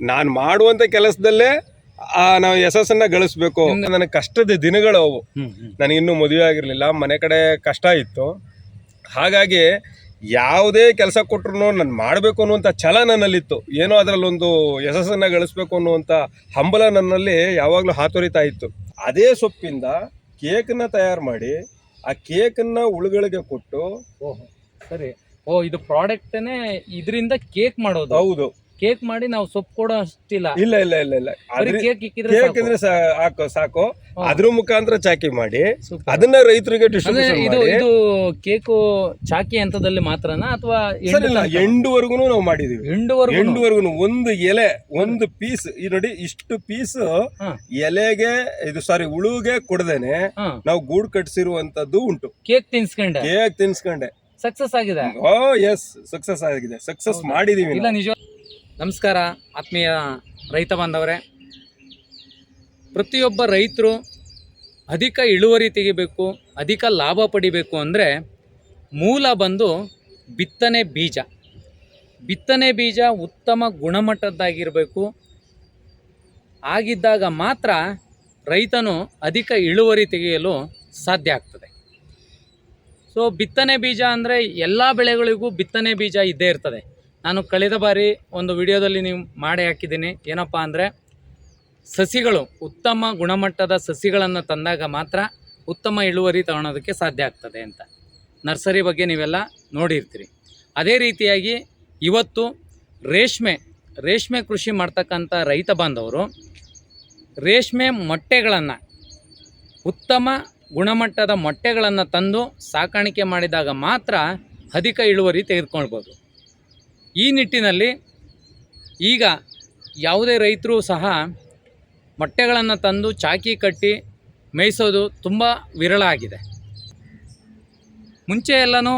ನಾನು ಮಾಡುವಂಥ ಕೆಲಸದಲ್ಲೇ ಆ ನಾವು ಯಶಸ್ಸನ್ನ ಗಳಿಸ್ಬೇಕು. ನನಗೆ ಕಷ್ಟದ ದಿನಗಳು ಅವು. ನನಗೆ ಇನ್ನೂ ಮದುವೆ ಆಗಿರಲಿಲ್ಲ ಮನೆ ಕಡೆ ಕಷ್ಟ ಇತ್ತು. ಹಾಗಾಗಿ ಯಾವುದೇ ಕೆಲಸ ಕೊಟ್ಟರು ನಾನು ಮಾಡಬೇಕು ಅನ್ನುವಂಥ ಛಲ ನನ್ನಲ್ಲಿತ್ತು. ಏನೋ ಅದರಲ್ಲೊಂದು ಯಶಸ್ಸನ್ನು ಗಳಿಸ್ಬೇಕು ಅನ್ನುವಂಥ ಹಂಬಲ ನನ್ನಲ್ಲಿ ಯಾವಾಗಲೂ ಹಾತೊರಿತಾ ಇತ್ತು. ಅದೇ ಸೊಪ್ಪಿಂದ ಕೇಕನ್ನು ತಯಾರು ಮಾಡಿ ಆ ಕೇಕನ್ನು ಉಳುಗಳಿಗೆ ಕೊಟ್ಟು ಓಹೋ ಸರಿ. ಓ ಇದು ಪ್ರಾಡಕ್ಟನ್ನೇ ಇದರಿಂದ ಕೇಕ್ ಮಾಡೋದು. ಹೌದು. ಕೇಕ್ ಮಾಡಿ ನಾವು ಸೊಪ್ಪು ಕೊಡೋ ಅಷ್ಟಿಲ್ಲ. ಇಲ್ಲ ಇಲ್ಲ ಇಲ್ಲ ಇಲ್ಲ. ಬರೀ ಅದ್ರ ಕೇಕ್ ಇಕ್ಕಿದ್ರೆ ಕೇಕ್ ಸಾಕು. ಅಂದ್ರೆ ಸಾ- ಹಾಕು ಸಾಕು. ಅದ್ರ ಮುಖಾಂತರ ಚಾಕಿ ಮಾಡಿ Super. ಅದನ್ನ ರೈತರಿಗೆ ಅಂದ್ರೆ ಡಿಸ್ಟ್ರಿಬ್ಯೂಷನ್ ಇದು ಮಾಡಿ. ಇದು ಕೇಕು ಚಾಕಿ ಹಂತದಲ್ಲಿ ಮಾತ್ರನಾ ಅಥವಾ ಸರ್ ಇಲ್ಲ ಎಂಡುವರೆಗೂ ನಾವು ಮಾಡಿದೀವಿ. ಎಂಡುವರೆಗೂ? ಎಂಡುವರೆಗೂ ಒಂದು ಎಲೆ ಒಂದು ಪೀಸ್ ಈ ನೋಡಿ ಇಷ್ಟು ಪೀಸ್ ಹಾ. ಎಲೆಗೆ ಇದು ಸಾರಿ ಉಳುಗೆ ಕೊಡದೇನೆ ಹಾ. ನಾವು ಗೂಡು ಕಟ್ಸಿರುವಂತದ್ದು ಉಂಟು. ಕೇಕ್ ತಿನ್ಸ್ಕೊಂಡೆ? ಕೇಕ್ ತಿನ್ಸ್ಕೊಂಡೆ. ಸಕ್ಸಸ್ ಆಗಿದೆ? ಓ ಎಸ್ ಸಕ್ಸಸ್ ಆಗಿದೆ. ಸಕ್ಸಸ್ ಮಾಡಿದೀವಿ ಇಲ್ಲ ನಾವು. ನಿಜ ನಮಸ್ಕಾರ, ಆತ್ಮೀಯ ರೈತ ಬಾಂಧವರೇ. ಪ್ರತಿಯೊಬ್ಬ ರೈತರು ಅಧಿಕ ಇಳುವರಿ ತೆಗಿಬೇಕು, ಅಧಿಕ ಲಾಭ ಪಡಿಬೇಕು ಅಂದರೆ ಮೂಲ ಬಂದು ಬಿತ್ತನೆ ಬೀಜ. ಬಿತ್ತನೆ ಬೀಜ ಉತ್ತಮ ಗುಣಮಟ್ಟದ್ದಾಗಿರಬೇಕು. ಆಗಿದ್ದಾಗ ಮಾತ್ರ ರೈತನು ಅಧಿಕ ಇಳುವರಿ ತೆಗೆಯಲು ಸಾಧ್ಯ ಆಗ್ತದೆ. ಸೊ ಬಿತ್ತನೆ ಬೀಜ ಅಂದರೆ ಎಲ್ಲ ಬೆಳೆಗಳಿಗೂ ಬಿತ್ತನೆ ಬೀಜ ಇದ್ದೇ ಇರ್ತದೆ. ನಾನು ಕಳೆದ ಬಾರಿ ಒಂದು ವಿಡಿಯೋದಲ್ಲಿ ನೀವು ಮಾಡಿ ಹಾಕಿದ್ದೀನಿ. ಏನಪ್ಪ ಅಂದರೆ, ಸಸಿಗಳು ಉತ್ತಮ ಗುಣಮಟ್ಟದ ಸಸಿಗಳನ್ನು ತಂದಾಗ ಮಾತ್ರ ಉತ್ತಮ ಇಳುವರಿ ತಗೊಳೋದಕ್ಕೆ ಸಾಧ್ಯ ಆಗ್ತದೆ ಅಂತ. ನರ್ಸರಿ ಬಗ್ಗೆ ನೀವೆಲ್ಲ ನೋಡಿರ್ತೀರಿ. ಅದೇ ರೀತಿಯಾಗಿ ಇವತ್ತು ರೇಷ್ಮೆ ರೇಷ್ಮೆ ಕೃಷಿ ಮಾಡ್ತಕ್ಕಂಥ ರೈತ ಬಾಂಧವರು ರೇಷ್ಮೆ ಮೊಟ್ಟೆಗಳನ್ನು, ಉತ್ತಮ ಗುಣಮಟ್ಟದ ಮೊಟ್ಟೆಗಳನ್ನು ತಂದು ಸಾಕಾಣಿಕೆ ಮಾಡಿದಾಗ ಮಾತ್ರ ಅಧಿಕ ಇಳುವರಿ ತೆಗೆದುಕೊಳ್ಬೋದು. ಈ ನಿಟ್ಟಿನಲ್ಲಿ ಈಗ ಯಾವುದೇ ರೈತರು ಸಹ ಮೊಟ್ಟೆಗಳನ್ನು ತಂದು ಚಾಕಿ ಕಟ್ಟಿ ಮೇಯಿಸೋದು ತುಂಬ ವಿರಳ ಆಗಿದೆ. ಮುಂಚೆ ಎಲ್ಲನೂ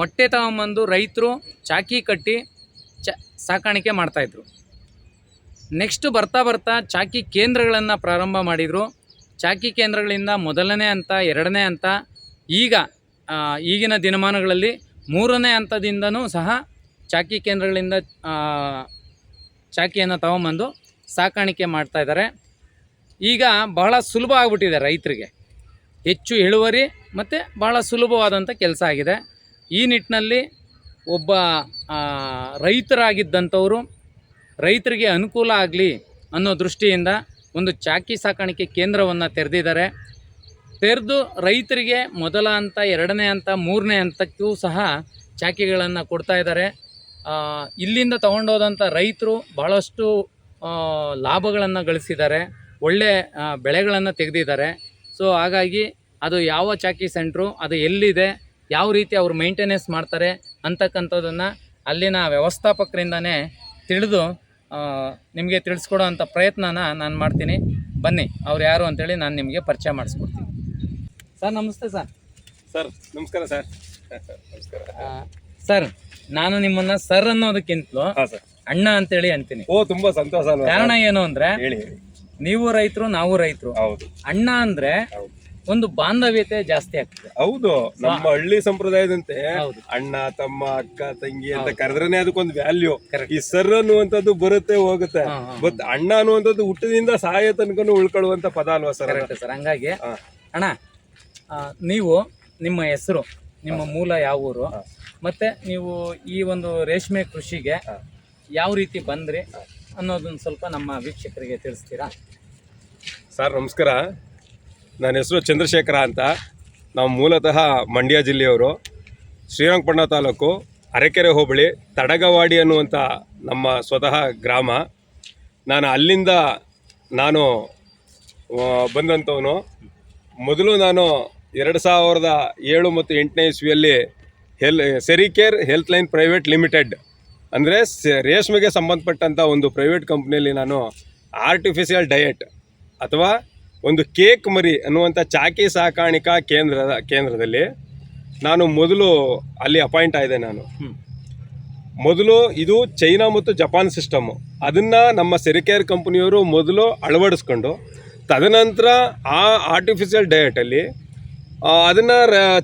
ಮೊಟ್ಟೆ ತಗೊಂಬಂದು ರೈತರು ಚಾಕಿ ಕಟ್ಟಿ ಚ ಸಾಕಾಣಿಕೆ ಮಾಡ್ತಾಯಿದ್ರು ನೆಕ್ಸ್ಟ್ ಬರ್ತಾ ಬರ್ತಾ ಚಾಕಿ ಕೇಂದ್ರಗಳನ್ನು ಪ್ರಾರಂಭ ಮಾಡಿದರು. ಚಾಕಿ ಕೇಂದ್ರಗಳಿಂದ ಮೊದಲನೇ ಹಂತ, ಎರಡನೇ ಹಂತ, ಈಗ ಈಗಿನ ದಿನಮಾನಗಳಲ್ಲಿ ಮೂರನೇ ಹಂತದಿಂದನೂ ಸಹ ಚಾಕಿ ಕೇಂದ್ರಗಳಿಂದ ಚಾಕಿಯನ್ನು ತಗೊಂಬಂದು ಸಾಕಾಣಿಕೆ ಮಾಡ್ತಾ ಇದ್ದಾರೆ. ಈಗ ಬಹಳ ಸುಲಭ ಆಗಿಬಿಟ್ಟಿದೆ ರೈತರಿಗೆ. ಹೆಚ್ಚು ಇಳುವರಿ ಮತ್ತು ಬಹಳ ಸುಲಭವಾದಂಥ ಕೆಲಸ ಆಗಿದೆ. ಈ ನಿಟ್ಟಿನಲ್ಲಿ ಒಬ್ಬ ರೈತರಾಗಿದ್ದಂಥವರು ರೈತರಿಗೆ ಅನುಕೂಲ ಆಗಲಿ ಅನ್ನೋ ದೃಷ್ಟಿಯಿಂದ ಒಂದು ಚಾಕಿ ಸಾಕಾಣಿಕೆ ಕೇಂದ್ರವನ್ನು ತೆರೆದಿದ್ದಾರೆ. ತೆರೆದು ರೈತರಿಗೆ ಮೊದಲ ಹಂತ, ಎರಡನೇ ಹಂತ, ಮೂರನೇ ಹಂತಕ್ಕೂ ಸಹ ಚಾಕಿಗಳನ್ನು ಕೊಡ್ತಾ ಇದ್ದಾರೆ. ಇಲ್ಲಿಂದ ತಗೊಂಡೋದಂಥ ರೈತರು ಭಾಳಷ್ಟು ಲಾಭಗಳನ್ನು ಗಳಿಸಿದ್ದಾರೆ ಒಳ್ಳೆ ಬೆಳೆಗಳನ್ನು ತೆಗೆದಿದ್ದಾರೆ. ಸೊ ಹಾಗಾಗಿ ಅದು ಯಾವ ಚಾಕಿ ಸೆಂಟ್ರು ಅದು ಎಲ್ಲಿದೆ ಯಾವ ರೀತಿ ಅವರು ಮೇಂಟೆನೆನ್ಸ್ ಮಾಡ್ತಾರೆ ಅಂತಕ್ಕಂಥದ್ದನ್ನು ಅಲ್ಲಿನ ವ್ಯವಸ್ಥಾಪಕರಿಂದನೇ ತಿಳಿದು ನಿಮಗೆ ತಿಳಿಸ್ಕೊಡೋ ಅಂಥ ಪ್ರಯತ್ನನ ನಾನು ಮಾಡ್ತೀನಿ. ಬನ್ನಿ ಅವ್ರು ಯಾರು ಅಂತೇಳಿ ನಾನು ನಿಮಗೆ ಪರಿಚಯ ಮಾಡಿಸ್ಕೊಡ್ತೀನಿ. ಸರ್ ನಮಸ್ತೆ ಸರ್. ಸರ್ ನಮಸ್ಕಾರ ಸರ್. ನಮಸ್ಕಾರ ಸರ್ ನಾನು ನಿಮ್ಮನ್ನ ಸರ್ ಅನ್ನೋದಕ್ಕಿಂತಲೂ ಹಾ ಸರ್. ಅಣ್ಣ ಅಂತೇಳಿ ಅಂತೀನಿ. ಓ ತುಂಬಾ ಸಂತೋಷ ಅಲ್ವಾ? ಕಾರಣ ಏನು ಅಂದ್ರೆ ಹೇಳಿ ಹೇಳಿ. ನೀವು ರೈತರು ನಾವು ರೈತರು. ಹೌದು. ಅಣ್ಣ ಅಂದ್ರೆ ಹೌದು. ಒಂದು ಬಾಂಧವ್ಯತೆ ಜಾಸ್ತಿ ಆಗ್ತದೆ. ಹೌದು. ನಮ್ಮ ಹಳ್ಳಿ ಸಂಪ್ರದಾಯದಂತೆ ಹೌದು. ಅಣ್ಣ ತಮ್ಮ ಅಕ್ಕ ತಂಗಿ ಅಂತ ಕರೆದ್ರೆ ಕರೆದ್ರೇನೆ ಅದಕ್ಕೊಂದು ವ್ಯಾಲ್ಯೂ Correct. ಈ ಸರ್ ಅನ್ನುವಂಥದ್ದು ಬರುತ್ತೆ ಹೋಗುತ್ತೆ. ಹಾ, ಹಾ, ಬಟ್ ಅಣ್ಣ ಅನ್ನುವಂಥದ್ದು ಹುಟ್ಟದಿಂದ ಸಹಾಯ ತನಕನು ಉಳ್ಕೊಳ್ಳುವಂತ ಪದ ಅಲ್ವಾ ಸರ್? Correct sir. ಹಂಗಾಗಿ ಹಾ. ಅಣ್ಣ ಆ, ನೀವು ನಿಮ್ಮ ಹೆಸರು ನಿಮ್ಮ ಮೂಲ ಯಾವ ಊರು. ಮತ್ತೆ ನೀವು ಈ ಒಂದು ರೇಷ್ಮೆ ಕೃಷಿಗೆ ಯಾವ ರೀತಿ ಬಂದ್ರಿ ಅನ್ನೋದನ್ನ ಸ್ವಲ್ಪ ನಮ್ಮ ವೀಕ್ಷಕರಿಗೆ ತಿಳಿಸ್ತೀರಾ? ಸರ್ ನಮಸ್ಕಾರ. ನನ್ನ ಹೆಸರು ಚಂದ್ರಶೇಖರ ಅಂತ. ನಾವು ಮೂಲತಃ ಮಂಡ್ಯ ಜಿಲ್ಲೆಯವರು. ಶ್ರೀರಂಗಪಟ್ಟಣ ತಾಲೂಕು ಅರೆಕೆರೆ ಹೋಬಳಿ ತಡಗವಾಡಿ ಅನ್ನುವಂಥ ನಮ್ಮ ಸ್ವತಃ ಗ್ರಾಮ. ನಾನು ಅಲ್ಲಿಂದ ನಾನು ಬಂದಂಥವನು. ಮೊದಲು ನಾನು ಎರಡು ಸಾವಿರದ ಏಳು ಮತ್ತು ಎಂಟನೇ ಇಸ್ವಿಯಲ್ಲಿ ಹೆಲ್ Sericare health line private limited. ಅಂದರೆ ರೇಷ್ಮೆಗೆ ಸಂಬಂಧಪಟ್ಟಂಥ ಒಂದು ಪ್ರೈವೇಟ್ ಕಂಪ್ನಿಯಲ್ಲಿ ನಾನು ಆರ್ಟಿಫಿಷಿಯಲ್ ಡಯಟ್ ಅಥವಾ ಒಂದು ಕೇಕ್ ಮರಿ ಅನ್ನುವಂಥ ಚಾಕಿ ಸಾಕಾಣಿಕಾ ಕೇಂದ್ರದ ಕೇಂದ್ರದಲ್ಲಿ ನಾನು ಮೊದಲು ಅಲ್ಲಿ ಅಪಾಯಿಂಟ್ ಆಗಿದೆ ನಾನು. ಮೊದಲು ಇದು ಚೈನಾ ಮತ್ತು ಜಪಾನ್ ಸಿಸ್ಟಮ್ಮು ಅದನ್ನು ನಮ್ಮ ಸೆರಿಕೇರ್ ಕಂಪ್ನಿಯವರು ಮೊದಲು ಅಳವಡಿಸ್ಕೊಂಡು ತದನಂತರ ಆ ಆರ್ಟಿಫಿಷಿಯಲ್ ಡಯಟಲ್ಲಿ ಅದನ್ನು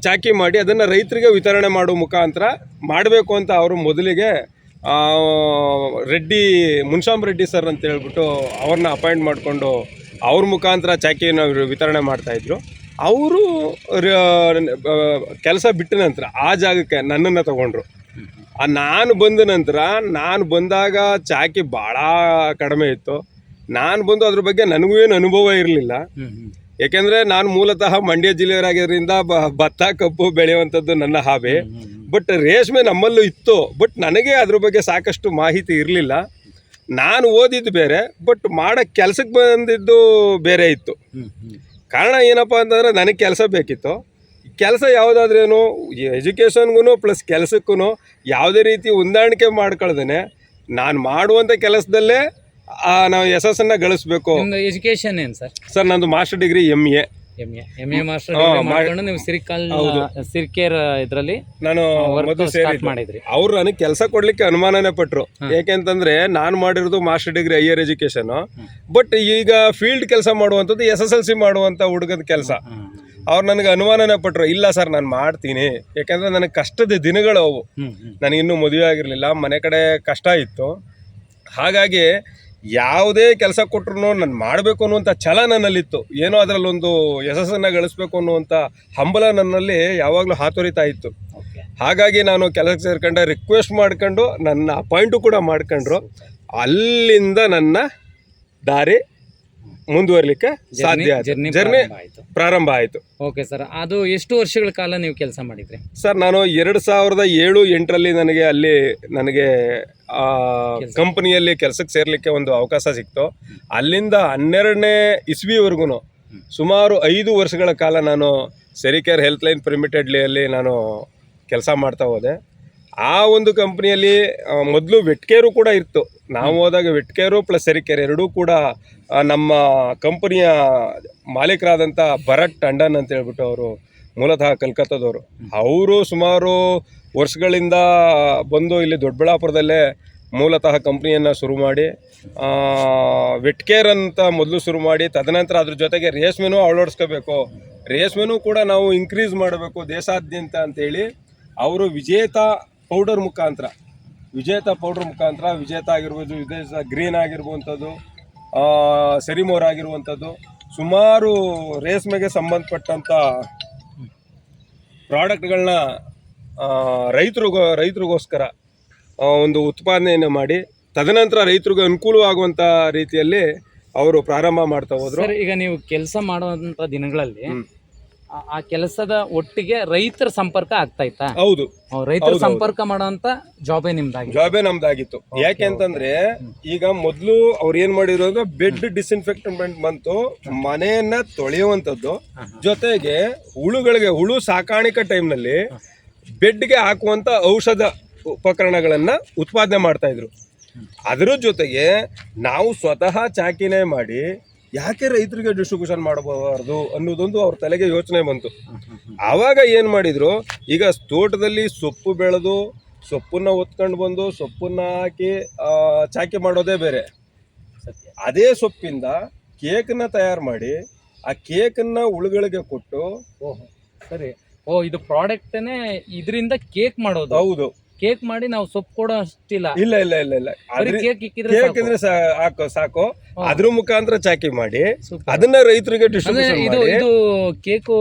ಚಾಕಿ ಮಾಡಿ ಅದನ್ನು ರೈತರಿಗೆ ವಿತರಣೆ ಮಾಡೋ ಮುಖಾಂತರ ಮಾಡಬೇಕು ಅಂತ ಅವರು ಮೊದಲಿಗೆ ರೆಡ್ಡಿ ಮುನ್ಶಾಮ್ ರೆಡ್ಡಿ ಸರ್ ಅಂತ ಹೇಳ್ಬಿಟ್ಟು ಅವ್ರನ್ನ ಅಪಾಯಿಂಟ್ ಮಾಡಿಕೊಂಡು ಅವ್ರ ಮುಖಾಂತರ ಚಾಕಿನ ವಿತರಣೆ ಮಾಡ್ತಾಯಿದ್ರು ಅವರು ಕೆಲಸ ಬಿಟ್ಟ ನಂತರ ಆ ಜಾಗಕ್ಕೆ ನನ್ನನ್ನು ತಗೊಂಡ್ರು. ನಾನು ಬಂದ ನಂತರ ನಾನು ಬಂದಾಗ ಚಾಕಿ ಭಾಳ ಕಡಿಮೆ ಇತ್ತು. ನಾನು ಬಂದು ಅದ್ರ ಬಗ್ಗೆ ನನಗೂ ಏನು ಅನುಭವ ಇರಲಿಲ್ಲ. ಹ್ಮ್ ನಾನು ಮೂಲತಃ ಮಂಡ್ಯ ಜಿಲ್ಲೆಯವರಾಗಿದ್ದರಿಂದ ಬ- ಭತ್ತ ಕಬ್ಬು ಬೆಳೆಯುವಂಥದ್ದು ನನ್ನ ಹಾವೆ ಬಟ್ ರೇಷ್ಮೆ ನಮ್ಮಲ್ಲೂ ಇತ್ತು. ಬಟ್ ನನಗೆ ಅದ್ರ ಬಗ್ಗೆ ಸಾಕಷ್ಟು ಮಾಹಿತಿ ಇರಲಿಲ್ಲ. ನಾನು ಓದಿದ್ದು ಬೇರೆ ಬಟ್ ಮಾಡೋ ಕೆಲಸಕ್ಕೆ ಬಂದಿದ್ದು ಬೇರೆ ಇತ್ತು. ಕಾರಣ ಏನಪ್ಪ ಅಂತಂದರೆ ನನಗೆ ಕೆಲಸ ಬೇಕಿತ್ತು. ಕೆಲಸ ಯಾವುದಾದ್ರೇನು ಎಜುಕೇಷನ್ಗೂ ಪ್ಲಸ್ ಕೆಲಸಕ್ಕೂ ಯಾವುದೇ ರೀತಿ ಹೊಂದಾಣಿಕೆ ಮಾಡ್ಕೊಳ್ದೇನೆ ನಾನು ಮಾಡುವಂಥ ಕೆಲಸದಲ್ಲೇ ಆ, ನಾವು ಅನ್ನ ಗಳಿಸ್ಬೇಕು. ನಿಮ್ದು ಎಜುಕೇಶನ್ ಏನು ಸರ್ ಸರ್ ನಂದು master degree M A M A M A master ಹಾ, ಮಾಡ್ಕೊಂಡು ನೀವು ಸಿರಿಕಲ್ ಸಿರ್ಕೇರ್ ಇದರಲ್ಲಿ ನಾನು ಮೊದಲು ಸೇರಿದ್ದು. ಮಾಡಿದ್ರಿ. ಅವ್ರು ನನಗೆ ಕೆಲಸ ಕೊಡ್ಲಿಕ್ಕೆ ಅನುಮಾನನೇ ಪಟ್ರು. ಯಾಕೆಂತಂದ್ರೆ ನಾನು ಮಾಡಿರೋದು master degree higher education but ಈಗ ಫೀಲ್ಡ್ ಕೆಲಸ ಮಾಡುವಂಥದ್ದು ಎಸ್ ಎಸ್ ಎಲ್ ಸಿ ಮಾಡುವಂಥ ಹುಡುಗದ ಕೆಲಸ. ಅವ್ರು ನನಗೆ ಅನುಮಾನನೇ ಪಟ್ರು ಇಲ್ಲ ಸರ್ ನಾನು ಮಾಡ್ತೀನಿ. ಯಾಕೆಂದ್ರೆ ನನಗೆ ಕಷ್ಟದ ದಿನಗಳು ಅವು ನನಗಿನ್ನೂ ಮದುವೆ ಆಗಿರಲಿಲ್ಲ ಮನೆ ಕಡೆ ಕಷ್ಟ ಇತ್ತು. ಹಾಗಾಗಿ ಯಾವುದೇ ಕೆಲಸ ಕೊಟ್ಟರು ನಾನು ಮಾಡಬೇಕು ಅನ್ನುವಂಥ ಛಲ ನನ್ನಲ್ಲಿತ್ತು. ಏನೋ ಅದರಲ್ಲೊಂದು ಯಶಸ್ಸನ್ನು ಗಳಿಸ್ಬೇಕು ಅನ್ನುವಂಥ ಹಂಬಲ ನನ್ನಲ್ಲಿ ಯಾವಾಗಲೂ ಹಾತೊರಿತಾ ಇತ್ತು. ಹಾಗಾಗಿ ನಾನು ಕೆಲಸ ಸೇರ್ಕೊಂಡೆ ರಿಕ್ವೆಸ್ಟ್ ಮಾಡ್ಕೊಂಡು ನನ್ನ ಅಪಾಯಿಂಟು ಕೂಡ ಮಾಡ್ಕೊಂಡ್ರು. ಅಲ್ಲಿಂದ ನನ್ನ ದಾರಿ ಮುಂದುವರ್ಲಿಕ್ಕೆ ಸಾಧ್ಯ ಜರ್ನಿ ಆಯ್ತು ಜರ್ನಿ ಆಯ್ತು. ಪ್ರಾರಂಭ ಆಯಿತು. ಓಕೆ ಸರ್ ಅದು ಎಷ್ಟು ವರ್ಷಗಳ ಕಾಲ ನೀವು ಕೆಲಸ ಮಾಡಿದ್ರಿ? ಸರ್ ನಾನು ಎರಡು ಸಾವಿರದ ಏಳು ಎಂಟರಲ್ಲಿ ನನಗೆ ಅಲ್ಲಿ ನನಗೆ ಆ, ಕಂಪನಿಯಲ್ಲಿ ಕೆಲಸಕ್ಕೆ ಸೇರ್ಲಿಕ್ಕೆ ಒಂದು ಅವಕಾಶ ಸಿಕ್ತು. ಅಲ್ಲಿಂದ ಹನ್ನೆರಡನೇ ಇಸ್ವಿವರೆಗೂ ಸುಮಾರು ಐದು ವರ್ಷಗಳ ಕಾಲ ನಾನು ಸೆರಿಕೇರ್ ಹೆಲ್ತ್ ಲೈನ್ ಪ್ರಿಮಿಟೆಡ್ಲಿಯಲ್ಲಿ ನಾನು ಕೆಲಸ ಮಾಡ್ತಾ ಹೋದೆ. ಆ ಒಂದು ಕಂಪ್ನಿಯಲ್ಲಿ ಮೊದಲು ವೆಟ್ಕೇರು ಕೂಡ ಇತ್ತು. ನಾವು ಹೋದಾಗ ವೆಟ್ಕೇರು ಪ್ಲಸ್ ಸೆರಿಕೇರ್ ಎರಡೂ ಕೂಡ ನಮ್ಮ ಕಂಪನಿಯ ಮಾಲೀಕರಾದಂಥ ಭರತ್ ಟಂಡನ್ ಅಂತ ಹೇಳ್ಬಿಟ್ಟು ಅವರು ಮೂಲತಃ ಕಲ್ಕತ್ತಾದವರು. ಅವರು ಸುಮಾರು ವರ್ಷಗಳಿಂದ ಬಂದು ಇಲ್ಲಿ ದೊಡ್ಡಬಳ್ಳಾಪುರದಲ್ಲೇ ಮೂಲತಃ ಕಂಪ್ನಿಯನ್ನು ಶುರು ಮಾಡಿ ವೆಟ್ಕೇರ್ ಅಂತ ಮೊದಲು ಶುರು ಮಾಡಿ, ತದನಂತರ ಅದ್ರ ಜೊತೆಗೆ ರೇಷ್ಮೆನೂ ಅಳವಡಿಸ್ಕೋಬೇಕು. ರೇಷ್ಮೆನೂ ಕೂಡ ನಾವು ಇನ್ಕ್ರೀಸ್ ಮಾಡಬೇಕು ದೇಶಾದ್ಯಂತ ಅಂತೇಳಿ, ಅವರು ವಿಜೇತ ಪೌಡರ್ ಮುಖಾಂತರ ವಿಜೇತ ಪೌಡರ್ ಮುಖಾಂತರ ವಿಜೇತ ಆಗಿರ್ಬೋದು ವಿಜೇತ ಗ್ರೀನ್ ಆಗಿರುವಂಥದ್ದು ಸೆರಿಮೋರ್ ಆಗಿರುವಂಥದ್ದು ಸುಮಾರು ರೇಷ್ಮೆಗೆ ಸಂಬಂಧಪಟ್ಟಂಥ ಪ್ರಾಡಕ್ಟ್ಗಳನ್ನ ರೈತರಿಗೋ ರೈತರಿಗೋಸ್ಕರ ಒಂದು ಉತ್ಪಾದನೆಯನ್ನು ಮಾಡಿ ತದನಂತರ ರೈತರಿಗೆ ಅನುಕೂಲವಾಗುವಂಥ ರೀತಿಯಲ್ಲಿ ಅವರು ಪ್ರಾರಂಭ ಮಾಡ್ತಾ ಹೋದ್ರು ಈಗ ನೀವು ಕೆಲಸ ಮಾಡುವಂತ ದಿನಗಳಲ್ಲಿ. ಆ- ಕೆಲಸದ ಒಟ್ಟಿಗೆ ರೈತರ ಸಂಪರ್ಕ ಆಗ್ತಾ ಇತ್ತಾ? ಹೌದು. ರೈತರ ಸಂಪರ್ಕ ಮಾಡುವಂತ ಜಾಬೇ ನಿಮ್ದಾಗಿ ಜಾಬೇ ನಮ್ದಾಗಿತ್ತು. ಯಾಕೆ ಅಂತಂದ್ರೆ ಈಗ ಮೊದಲು ಅವ್ರು ಏನ್ ಮಾಡಿರೋದು ಬೆಡ್ ಡಿಸ್ಇನ್ಫೆಕ್ಟ್ಮೆಂಟ್ ಬಂತು ಮನೆಯನ್ನ ತೊಳೆಯುವಂತದ್ದು ಜೊತೆಗೆ ಹುಳುಗಳಿಗೆ ಹುಳು ಸಾಕಾಣಿಕೆ ಟೈಮ್ನಲ್ಲಿ ಬೆಡ್ಗೆ ಹಾಕುವಂತ ಔಷಧ ಉಪಕರಣಗಳನ್ನ ಉತ್ಪಾದನೆ ಮಾಡ್ತಾ ಇದ್ರು. ಅದರ ಜೊತೆಗೆ ನಾವು ಸ್ವತಃ ಚಾಕಿನೇ ಮಾಡಿ ಯಾಕೆ ರೈತರಿಗೆ ಡಿಸ್ಟ್ರಿಬ್ಯೂಷನ್ ಮಾಡಬಾರ್ದು ಅನ್ನೋದೊಂದು ಅವ್ರ ತಲೆಗೆ ಯೋಚನೆ ಬಂತು. ಆವಾಗ ಏನು ಮಾಡಿದರು ಈಗ ತೋಟದಲ್ಲಿ ಸೊಪ್ಪು ಬೆಳೆದು ಸೊಪ್ಪನ್ನ ಹೊತ್ಕೊಂಡು ಬಂದು ಸೊಪ್ಪನ್ನ ಹಾಕಿ ಚಾಕೆ ಮಾಡೋದೇ ಬೇರೆ. ಅದೇ ಸೊಪ್ಪಿಂದ ಕೇಕನ್ನ ತಯಾರು ಮಾಡಿ ಆ ಕೇಕನ್ನ ಉಳುಗಳಿಗೆ ಕೊಟ್ಟು ಓಹೋ ಸರಿ. ಓ ಇದು ಪ್ರಾಡಕ್ಟ್ನೇ ಇದರಿಂದ ಕೇಕ್ ಮಾಡೋದು. ಹೌದು. ಕೇಕ್ ಮಾಡಿ ನಾವು ಸೊಪ್ಪು ಕೊಡೋ ಅಷ್ಟಿಲ್ಲ. ಇಲ್ಲ ಇಲ್ಲ ಇಲ್ಲ ಇಲ್ಲ. ಬರೀ ಕೇಕ್ ಇಕ್ಕಿದ್ರೆ ಕೇಕ್ ಸಾಕು. ಅಂದ್ರೆ ಸಾ- ಹಾಕೋ ಸಾಕು. ಅದ್ರ ಮುಖಾಂತರ ಚಾಕಿ ಮಾಡಿ. Super. ಅದನ್ನ ರೈತರಿಗೆ ಅಂದ್ರೆ ಡಿಸ್ಟ್ರಿಬ್ಯೂಷನ್ ಇದು ಮಾಡಿ. ಇದು ಕೇಕು